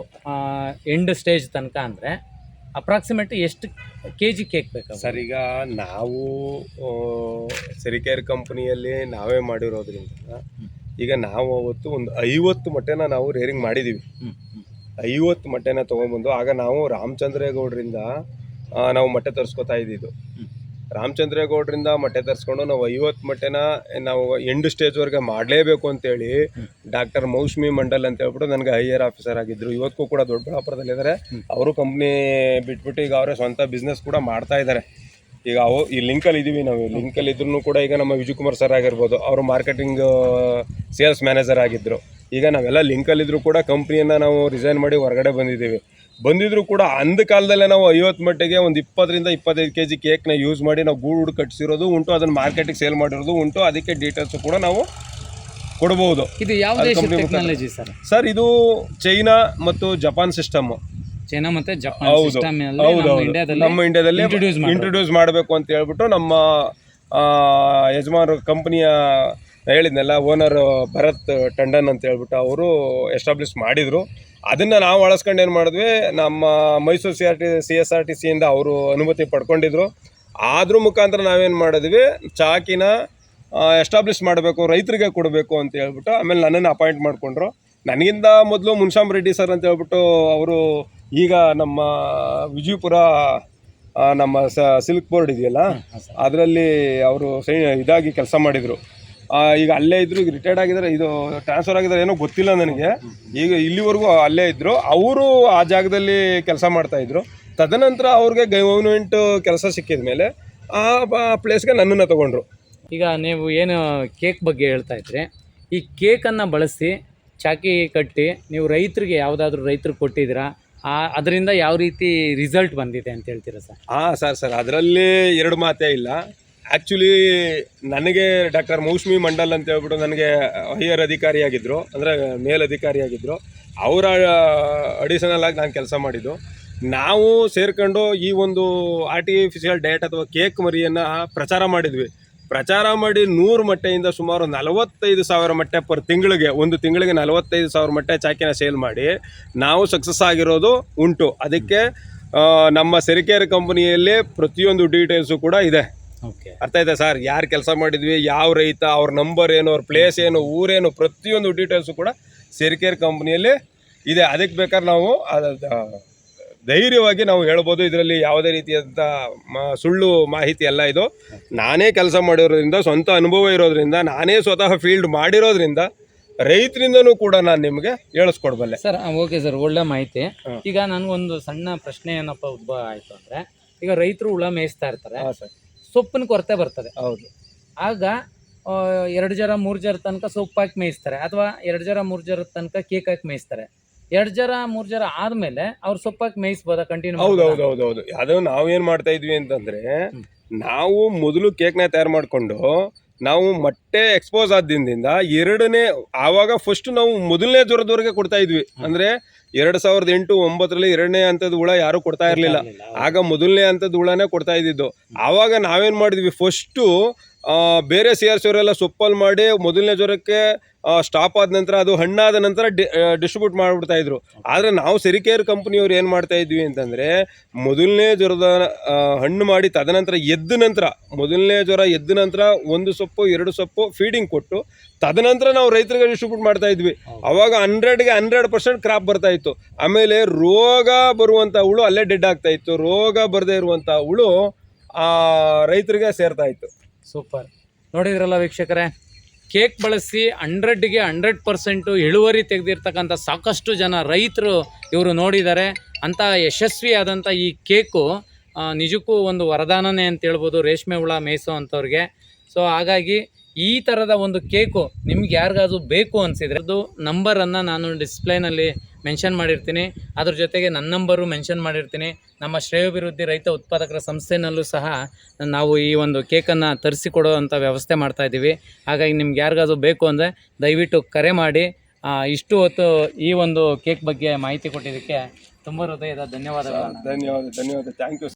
ಎಂಡ್ ಸ್ಟೇಜ್ ತನಕ ಅಂದರೆ ಅಪ್ರಾಕ್ಸಿಮೇಟ್ಲಿ ಎಷ್ಟು ಕೆ ಜಿ ಕೇಕ್ ಬೇಕು ಸರ್ ಈಗ ನಾವು ಸರಿಕೇರ್ ಕಂಪ್ನಿಯಲ್ಲಿ ನಾವೇ ಮಾಡಿರೋದ್ರಿಂದ ಈಗ ನಾವು ಅವತ್ತು ಒಂದು ಐವತ್ತು ಮೊಟ್ಟೆನ ನಾವು ರೇರಿಂಗ್ ಮಾಡಿದ್ದೀವಿ. ಐವತ್ತು ಮೊಟ್ಟೆನ ತೊಗೊಂಬಂದು ಆಗ ನಾವು ರಾಮಚಂದ್ರೇಗೌಡರಿಂದ ನಾವು ಮೊಟ್ಟೆ ತರಿಸ್ಕೊತಾ ಇದ್ದಿದ್ದು. ರಾಮಚಂದ್ರೇಗೌಡರಿಂದ ಮೊಟ್ಟೆ ತರಿಸ್ಕೊಂಡು ನಾವು ಐವತ್ತು ಮೊಟ್ಟೆನ ನಾವು ಎಂಡ್ ಸ್ಟೇಜ್ವರೆಗೆ ಮಾಡಲೇಬೇಕು ಅಂತೇಳಿ. ಡಾಕ್ಟರ್ ಮೌಸ್ಮಿ ಮಂಡಲ್ ಅಂತ ಹೇಳ್ಬಿಟ್ಟು ನನಗೆ ಹೈಯರ್ ಆಫೀಸರ್ ಆಗಿದ್ದರು ಇವತ್ತಿಗೂ ಕೂಡ ದೊಡ್ಡಬಳ್ಳಾಪುರದಲ್ಲಿದ್ದಾರೆ ಹ್ಮ್. ಅವರು ಕಂಪ್ನಿ ಬಿಟ್ಬಿಟ್ಟು ಈಗ ಅವರೇ ಸ್ವಂತ ಬಿಸ್ನೆಸ್ ಕೂಡ ಮಾಡ್ತಾ ಇದ್ದಾರೆ ಈಗ ಅವು ಈ ಲಿಂಕಲ್ಲಿ ಇದ್ದೀವಿ ನಾವು ಲಿಂಕಲ್ಲಿ ಇದ್ರೂ ಕೂಡ ಈಗ ನಮ್ಮ ವಿಜಯ್ ಕುಮಾರ್ ಸರ್ ಆಗಿರ್ಬೋದು ಅವರು ಮಾರ್ಕೆಟಿಂಗ್ ಸೇಲ್ಸ್ ಮ್ಯಾನೇಜರ್ ಆಗಿದ್ದರು ಈಗ ನಾವೆಲ್ಲ ಲಿಂಕಲ್ಲಿದ್ದರೂ ಕೂಡ ಕಂಪ್ನಿಯನ್ನು ನಾವು ರಿಸೈನ್ ಮಾಡಿ ಹೊರಗಡೆ ಬಂದಿದ್ದೀವಿ ಬಂದಿದ್ರು ಕೂಡ ಅಂದ ಕಾಲದಲ್ಲೇ ನಾವು ಐವತ್ತು ಮಟ್ಟಿಗೆ ಒಂದು ಇಪ್ಪತ್ತರಿಂದ ಇಪ್ಪತ್ತೈದು ಕೆ ಜಿ ಕೇಕ್ನ ಯೂಸ್ ಮಾಡಿ ನಾವು ಗೂಡು ಕಟ್ಟಿಸಿರೋದು ಉಂಟು ಅದನ್ನು ಮಾರ್ಕೆಟಿಗೆ ಸೇಲ್ ಮಾಡಿರೋದು ಉಂಟು ಅದಕ್ಕೆ ಡೀಟೇಲ್ಸು ಕೂಡ ನಾವು ಕೊಡ್ಬೋದು. ಇದು ಯಾವ ಟೆಕ್ನಾಲಜಿ ಸರ್? ಸರ್ ಇದು ಚೈನಾ ಮತ್ತು ಜಪಾನ್ ಸಿಸ್ಟಮ್ ಚೈನಾ ಮತ್ತೆ ಜಪಾನ್. ಸಿಸ್ಟಮ್ ನಮ್ಮ. ಇಂಡಿಯಾದಲ್ಲಿ ಇಂಟ್ರೊಡ್ಯೂಸ್ ಮಾಡಬೇಕು ಅಂತ ಹೇಳ್ಬಿಟ್ಟು ನಮ್ಮ ಯಜಮಾನರು ಕಂಪನಿಯ ಹೇಳಿದ್ನಲ್ಲ ಓನರ್ ಭರತ್ ಟಂಡನ್ ಅಂತ ಹೇಳ್ಬಿಟ್ಟು ಅವರು ಎಸ್ಟಾಬ್ಲಿಷ್ ಮಾಡಿದರು. ಅದನ್ನು ನಾವು ಅಳಸ್ಕೊಂಡು ಏನು ಮಾಡಿದ್ವಿ ನಮ್ಮ Mysore C R T C S R T ಸಿಯಿಂದ ಅವರು ಅನುಮತಿ ಪಡ್ಕೊಂಡಿದ್ರು. ಆದ್ರ ಮುಖಾಂತರ ನಾವೇನು ಮಾಡಿದ್ವಿ ಚಾಕಿನ ಎಸ್ಟಾಬ್ಲಿಷ್ ಮಾಡಬೇಕು ರೈತರಿಗೆ ಕೊಡಬೇಕು ಅಂತ ಹೇಳ್ಬಿಟ್ಟು ಆಮೇಲೆ ನನ್ನನ್ನು ಅಪಾಯಿಂಟ್ ಮಾಡಿಕೊಂಡ್ರು. ನನಗಿಂತ ಮೊದಲು ಮುನ್ಶಾಮ್ ರೆಡ್ಡಿ ಸರ್ ಅಂತ ಹೇಳ್ಬಿಟ್ಟು ಅವರು ಈಗ ನಮ್ಮ ವಿಜಯಪುರ ನಮ್ಮ ಸ ಸಿಲ್ಕ್ ಬೋರ್ಡ್ ಇದೆಯಲ್ಲ ಅದರಲ್ಲಿ ಅವರು ಸೈ ಇದಾಗಿ ಕೆಲಸ ಮಾಡಿದರು. ಈಗ ಅಲ್ಲೇ ಇದ್ರು ಈಗ ರಿಟೈರ್ಡ್ ಆಗಿದ್ದಾರೆ ಇದು ಟ್ರಾನ್ಸ್ಫರ್ ಆಗಿದ್ದಾರೆ ಏನೋ ಗೊತ್ತಿಲ್ಲ ನನಗೆ. ಈಗ ಇಲ್ಲಿವರೆಗೂ ಅಲ್ಲೇ ಇದ್ದರು ಅವರು ಆ ಜಾಗದಲ್ಲಿ ಕೆಲಸ ಮಾಡ್ತಾಯಿದ್ರು ತದನಂತರ ಅವ್ರಿಗೆ ಗವರ್ಮೆಂಟ್ ಕೆಲಸ ಸಿಕ್ಕಿದ ಮೇಲೆ ಆ ಪ್ಲೇಸ್ಗೆ ನನ್ನನ್ನು ತಗೊಂಡ್ರು. ಈಗ ನೀವು ಏನು ಕೇಕ್ ಬಗ್ಗೆ ಹೇಳ್ತಾ ಇದ್ರಿ. ಈ ಕೇಕನ್ನು ಬಳಸಿ ಚಾಕಿ ಕಟ್ಟಿ ನೀವು ರೈತರಿಗೆ ಯಾವುದಾದ್ರೂ ರೈತರು ಕೊಟ್ಟಿದ್ದೀರಾ? ಅದರಿಂದ ಯಾವ ರೀತಿ ರಿಸಲ್ಟ್ ಬಂದಿದೆ ಅಂತ ಹೇಳ್ತೀರಾ ಸರ್? ಹಾಂ ಸರ್ ಸರ್ ಅದರಲ್ಲಿ ಎರಡು ಮಾತೇ ಇಲ್ಲ. ಆ್ಯಕ್ಚುಲಿ ನನಗೆ ಡಾಕ್ಟರ್ ಮೌಸ್ಮಿ ಮಂಡಲ್ ಅಂತ ಹೇಳ್ಬಿಟ್ಟು ನನಗೆ ಹೈಯರ್ ಅಧಿಕಾರಿಯಾಗಿದ್ದರು ಅಂದರೆ ಮೇಲಧಿಕಾರಿಯಾಗಿದ್ದರು ಅವರ ಅಡಿಷನಲ್ ಆಗಿ ನಾನು ಕೆಲಸ ಮಾಡಿದ್ದು. ನಾವು ಸೇರ್ಕೊಂಡು ಈ ಒಂದು ಆರ್ಟಿಫಿಷಿಯಲ್ ಡಯಟ್ ಅಥವಾ ಕೇಕ್ ಮರಿಯನ್ನು ಪ್ರಚಾರ ಮಾಡಿದ್ವಿ. ಪ್ರಚಾರ ಮಾಡಿ ನೂರು ಮಟ್ಟೆಯಿಂದ ಸುಮಾರು ನಲವತ್ತೈದು ಸಾವಿರ ಮೊಟ್ಟೆ ಪರ್ ತಿಂಗಳಿಗೆ, ಒಂದು ತಿಂಗಳಿಗೆ ನಲವತ್ತೈದು ಸಾವಿರ ಮೊಟ್ಟೆ ಚಾಕಿನ ಸೇಲ್ ಮಾಡಿ ನಾವು ಸಕ್ಸಸ್ ಆಗಿರೋದು ಉಂಟು. ಅದಕ್ಕೆ ನಮ್ಮ ಸೆರಿಕೇರ್ ಕಂಪನಿಯಲ್ಲಿ ಪ್ರತಿಯೊಂದು ಡೀಟೇಲ್ಸು ಕೂಡ ಇದೆ. ಅರ್ಥ ಆಯ್ತಾ ಸರ್? ಯಾರು ಕೆಲಸ ಮಾಡಿದ್ವಿ ಯಾವ ರೈತ ಅವ್ರ ನಂಬರ್ ಏನು ಅವ್ರ ಪ್ಲೇಸ್ ಏನು ಊರೇನು ಪ್ರತಿಯೊಂದು ಡೀಟೇಲ್ಸು ಕೂಡ ಸೇರಿಕೇರ್ ಕಂಪ್ನಿಯಲ್ಲಿ ಇದೆ. ಅದಕ್ಕೆ ಬೇಕಾದ್ರೆ ನಾವು ಧೈರ್ಯವಾಗಿ ನಾವು ಹೇಳ್ಬೋದು. ಇದರಲ್ಲಿ ಯಾವುದೇ ರೀತಿಯಾದಂಥ ಮ- ಸುಳ್ಳು ಮಾಹಿತಿ ಎಲ್ಲ ಇದು. ನಾನೇ ಕೆಲಸ ಮಾಡಿರೋದ್ರಿಂದ ಸ್ವಂತ ಅನುಭವ ಇರೋದ್ರಿಂದ ನಾನೇ ಸ್ವತಃ ಫೀಲ್ಡ್ ಮಾಡಿರೋದ್ರಿಂದ ರೈತರಿಂದನೂ ಕೂಡ ನಾನು ನಿಮಗೆ ಹೇಳಿಸ್ಕೊಡ್ಬಲ್ಲೆ. ಸರ್ ಓಕೆ ಸರ್ ಒಳ್ಳೆ ಮಾಹಿತಿ. ಈಗ ನನಗೊಂದು ಸಣ್ಣ ಪ್ರಶ್ನೆ ಏನಪ್ಪ ಉದ್ಭವ ಆಯಿತು ಅಂದರೆ ಈಗ ರೈತರು ಹುಳ ಮೇಯಿಸ್ತಾ ಇರ್ತಾರೆ. ಸೊಪ್ಪಿನ ಕೊರತೆ ಬರ್ತದೆ. ಹೌದು. ಆಗ ಎರಡು ಜರ ಮೂರು ಜರ ತನಕ ಸೊಪ್ಪು ಹಾಕಿ ಮೇಯಿಸ್ತಾರೆ ಅಥವಾ ಎರಡು ಜರ ಮೂರು ಜರ ತನಕ ಕೇಕ್ ಹಾಕಿ ಮೇಯಿಸ್ತಾರೆ. ಎರಡು ಜರ ಮೂರು ಜರ ಆದಮೇಲೆ ಅವ್ರು ಸೊಪ್ಪು ಹಾಕಿ ಮೇಯಿಸ್ಬೋದಾ ಕಂಟಿನ್ಯೂ ಹೌದು ಹೌದು ಹೌದು ಹೌದು. ಅದು ನಾವೇನ್ ಮಾಡ್ತಾ ಇದ್ವಿ ಅಂತಂದ್ರೆ ನಾವು ಮೊದಲು ಕೇಕ್ನ ತಯಾರು ಮಾಡಿಕೊಂಡು ನಾವು ಮೊಟ್ಟೆ ಎಕ್ಸ್ಪೋಸ್ ಆದ ದಿನದಿಂದ ಎರಡನೇ ಆವಾಗ ಫಸ್ಟ್ ನಾವು ಮೊದಲನೇ ಜ್ವರದವರೆಗೆ ಕೊಡ್ತಾ ಇದ್ವಿ. ಅಂದ್ರೆ ಎರಡ್ ಸಾವಿರದ ಎಂಟು ಒಂಬತ್ತರಲ್ಲಿ ಎರಡನೇ ಹಂತದ ಹುಳ ಯಾರು ಕೊಡ್ತಾ ಇರಲಿಲ್ಲ. ಆಗ ಮೊದಲನೇ ಹಂತದ ಹುಳನೇ ಕೊಡ್ತಾ ಇದ್ದಿದ್ದು. ಆವಾಗ ನಾವೇನು ಮಾಡಿದ್ವಿ? ಫಸ್ಟು ಬೇರೆ ಸೇರಿಸೋರೆಲ್ಲ ಸೊಪ್ಪಲ್ಲಿ ಮಾಡಿ ಮೊದಲನೇ ಜ್ವರಕ್ಕೆ ಸ್ಟಾಪ್ ಆದ ನಂತರ ಅದು ಹಣ್ಣಾದ ನಂತರ ಡಿಸ್ಟ್ರಿಬ್ಯೂಟ್ ಮಾಡಿಬಿಡ್ತಾ ಇದ್ರು. ಆದರೆ ನಾವು ಸೆರಿಕೇರ್ ಕಂಪ್ನಿಯವ್ರು ಏನು ಮಾಡ್ತಾ ಇದ್ವಿ ಅಂತಂದರೆ, ಮೊದಲನೇ ಜ್ವರದ ಹಣ್ಣು ಮಾಡಿ ತದನಂತರ ಎದ್ದ ನಂತರ, ಮೊದಲನೇ ಜ್ವರ ಎದ್ದ ನಂತರ ಒಂದು ಸೊಪ್ಪು, ಎರಡು ಸೊಪ್ಪು ಫೀಡಿಂಗ್ ಕೊಟ್ಟು ತದನಂತರ ನಾವು ರೈತರಿಗೆ ಡಿಸ್ಟ್ರಿಬ್ಯೂಟ್ ಮಾಡ್ತಾ ಇದ್ವಿ. ಅವಾಗ ಹಂಡ್ರೆಡ್ಗೆ ಹಂಡ್ರೆಡ್ ಪರ್ಸೆಂಟ್ ಕ್ರಾಪ್ ಬರ್ತಾ ಇತ್ತು. ಆಮೇಲೆ ರೋಗ ಬರುವಂಥ ಹುಳು ಅಲ್ಲೇ ಡೆಡ್ ಆಗ್ತಾ ಇತ್ತು. ರೋಗ ಬರದೇ ಇರುವಂಥ ಹುಳು ರೈತರಿಗೆ ಸೇರ್ತಾ ಇತ್ತು. ಸೂಪರ್ ನೋಡಿದ್ರಲ್ಲ ವೀಕ್ಷಕರೇ? ಕೇಕ್ ಬಳಸಿ ಹಂಡ್ರೆಡ್ಗೆ ಹಂಡ್ರೆಡ್ ಪರ್ಸೆಂಟು ಇಳುವರಿ ತೆಗೆದಿರ್ತಕ್ಕಂಥ ಸಾಕಷ್ಟು ಜನ ರೈತರು ಇವರು ನೋಡಿದ್ದಾರೆ. ಅಂಥ ಯಶಸ್ವಿಯಾದಂಥ ಈ ಕೇಕು ನಿಜಕ್ಕೂ ಒಂದು ವರದಾನನೇ ಅಂತ ಹೇಳ್ಬೋದು. ರೇಷ್ಮೆ ಹುಳ, ಮೇಯಿಸೋ ಅಂಥವ್ರಿಗೆ. ಸೊ, ಹಾಗಾಗಿ ಈ ಥರದ ಒಂದು ಕೇಕು ನಿಮ್ಗೆ ಯಾರಿಗಾದ್ರೂ ಬೇಕು ಅನಿಸಿದ್ರೆ ಅದು ನಂಬರನ್ನು ನಾನು ಡಿಸ್ಪ್ಲೇನಲ್ಲಿ ಮೆನ್ಷನ್ ಮಾಡಿರ್ತೀನಿ. ಅದ್ರ ಜೊತೆಗೆ ನನ್ನ ನಂಬರು ಮೆನ್ಷನ್ ಮಾಡಿರ್ತೀನಿ. ನಮ್ಮ ಶ್ರೇಯೋಭಿವೃದ್ಧಿ ರೈತ ಉತ್ಪಾದಕರ ಸಂಸ್ಥೆನಲ್ಲೂ ಸಹ ನಾವು ಈ ಒಂದು ಕೇಕನ್ನು ತರಿಸಿಕೊಡೋ ವ್ಯವಸ್ಥೆ ಮಾಡ್ತಾ ಇದ್ದೀವಿ. ಹಾಗಾಗಿ ನಿಮ್ಗೆ ಯಾರಿಗಾದ್ರೂ ಬೇಕು ಅಂದರೆ ದಯವಿಟ್ಟು ಕರೆ ಮಾಡಿ. ಇಷ್ಟು ಹೊತ್ತು ಈ ಒಂದು ಕೇಕ್ ಬಗ್ಗೆ ಮಾಹಿತಿ ಕೊಟ್ಟಿದ್ದಕ್ಕೆ ತುಂಬ ಹೃದಯದ ಧನ್ಯವಾದಗಳು. ಧನ್ಯವಾದ ಧನ್ಯವಾದ. Thank you.